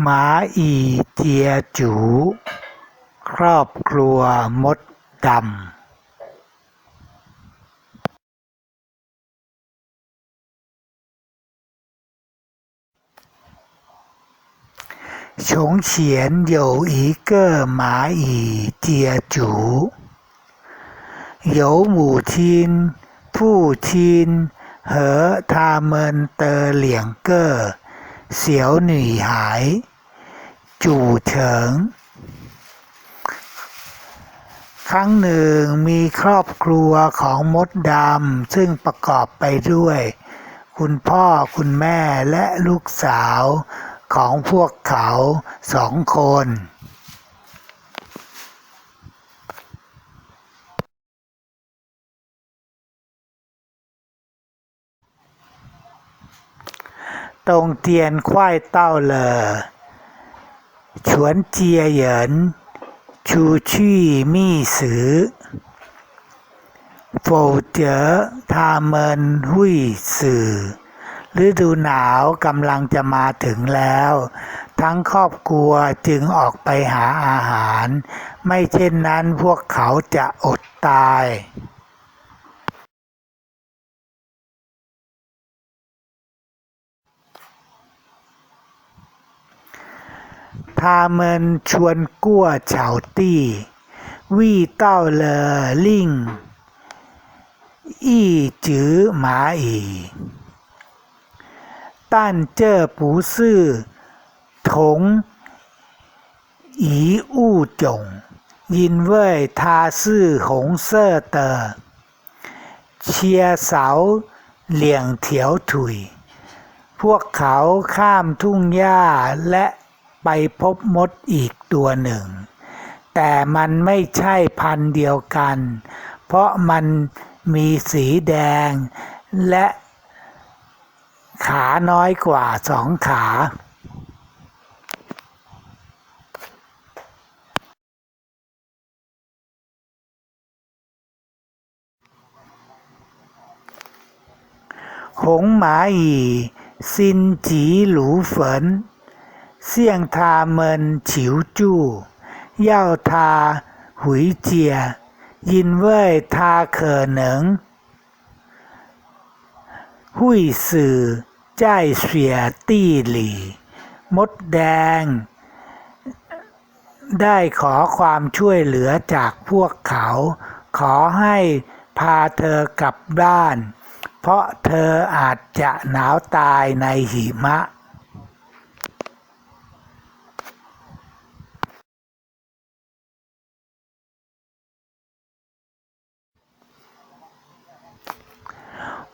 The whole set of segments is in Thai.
หมาอีเจียจู ครอบครัวมดดำ 从前有一个蚂蚁接主，有母亲、父亲和他们的两个 小女孩组成 ครั้งหนึ่งมีครอบครัวของมดดำซึ่งประกอบไปด้วย คุณพ่อคุณแม่และลูกสาวของพวกเขาสองคน ตรงเตียนควายเต้าเลอฉวนเจียเหยิน ชูชี่มี่สือโฟเจอทาเมินหุยสือฤดูหนาวกำลังจะมาถึงแล้ว ทั้งครอบครัวจึงออกไปหาอาหาร ไม่เช่นนั้นพวกเขาจะอดตาย 他们穿过草地，遇到了另一只蚂蚁但这不是同一物种，因为它是红色的切勺两条腿พวกเขาข้ามทุ่งหญ้าและ ไปพบมดอีกตัวหนึ่ง แต่มันไม่ใช่พันธุ์เดียวกัน เพราะมันมีสีแดง และขาน้อยกว่าสองขา 向他们求助要ท回家，因为น可能会死在雪地里มดแดง ได้ขอความช่วยเหลือจากพวกเขา ขอให้พาเธอกลับบ้าน เพราะเธออาจจะหนาวตายในหิมะ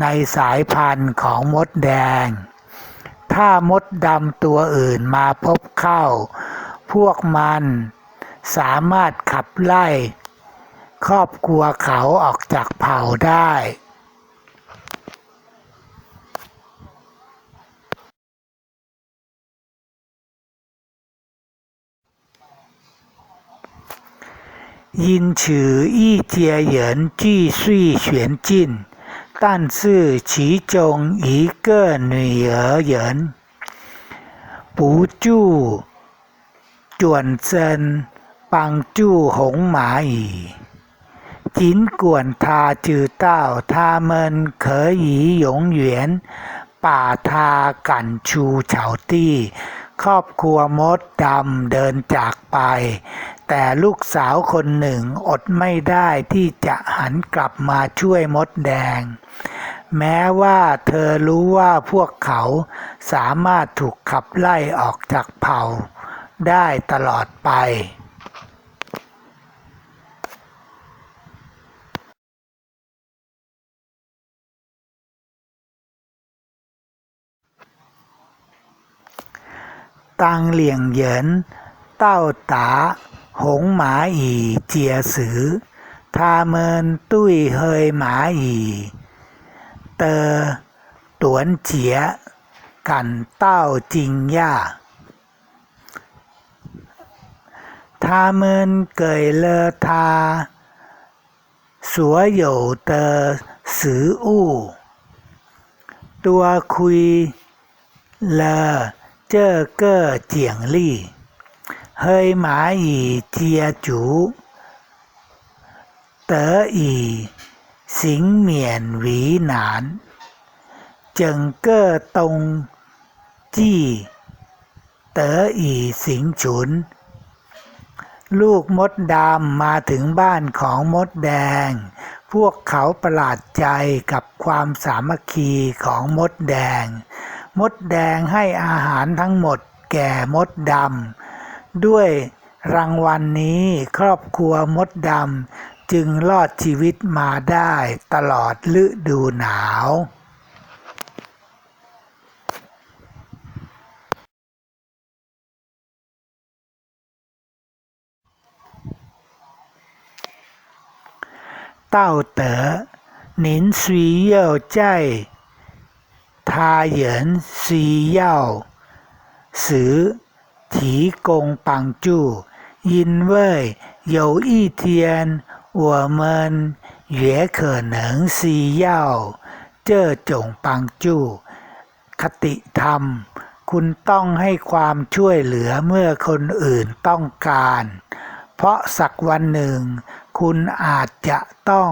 ในสายพันธุ์ของมดแดง ถ้ามดดำตัวอื่นมาพบเข้า พวกมันสามารถขับไล่ ครอบครัวเขาออกจากเผ่าได้ ยินฉืออี้เจียเหยินจี้ซี่เฉียนจิ้น 但是其中一个女儿人不住转身帮助红蚂蚁。尽管他知道他们可以永远把他赶出草地 ครอบครัวมดดำเดินจากไป แต่ลูกสาวคนหนึ่งอดไม่ได้ที่จะหันกลับมาช่วยมดแดง แม้ว่าเธอรู้ว่าพวกเขาสามารถถูกขับไล่ออกจากเผ่า ได้ตลอดไป ตังเหลี่ยงเหยิน เต้าตา หงหมาอีเจียสือ ทาเมินตุ้ยเฮยหมาอีเตอตวนเจีย กันเต้าจริงย่าทาเมินเกยเลอทา สัวอยู่เตอสืออู้ ตัวคุยเลอ เจ้อเก้อเจียงลี่เฮยหมาอียูเต๋ออีสิงเจิงเก้ตงจิ๋ออีสิลูกมดดำมาถึงบ้านของมดแดง พวกเขาประหลาดใจกับความสามัคคีของมดแดง มดแดงให้อาหารทั้งหมดแก่มดดำด้วยรางวัลนนี้ครอบครัวมดดำจึงรอดชีวิตมาได้ตลอดฤดูหนาวเต้าเต๋อหนินซุยเย่ยใจ 他人需要时提供帮助，因为有一天我们也可能需要这种帮助。คติธรรม คุณต้องให้ความช่วยเหลือเมื่อคนอื่นต้องการ เพราะสักวันหนึ่ง คุณอาจจะต้อง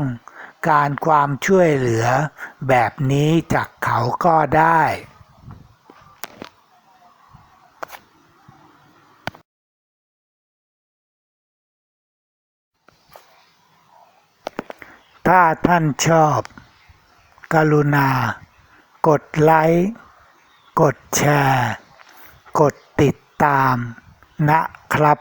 การความช่วยเหลือแบบนี้จากเขาก็ได้ ถ้าท่านชอบ กรุณา กดไลค์ กดแชร์ กดติดตามนะครับ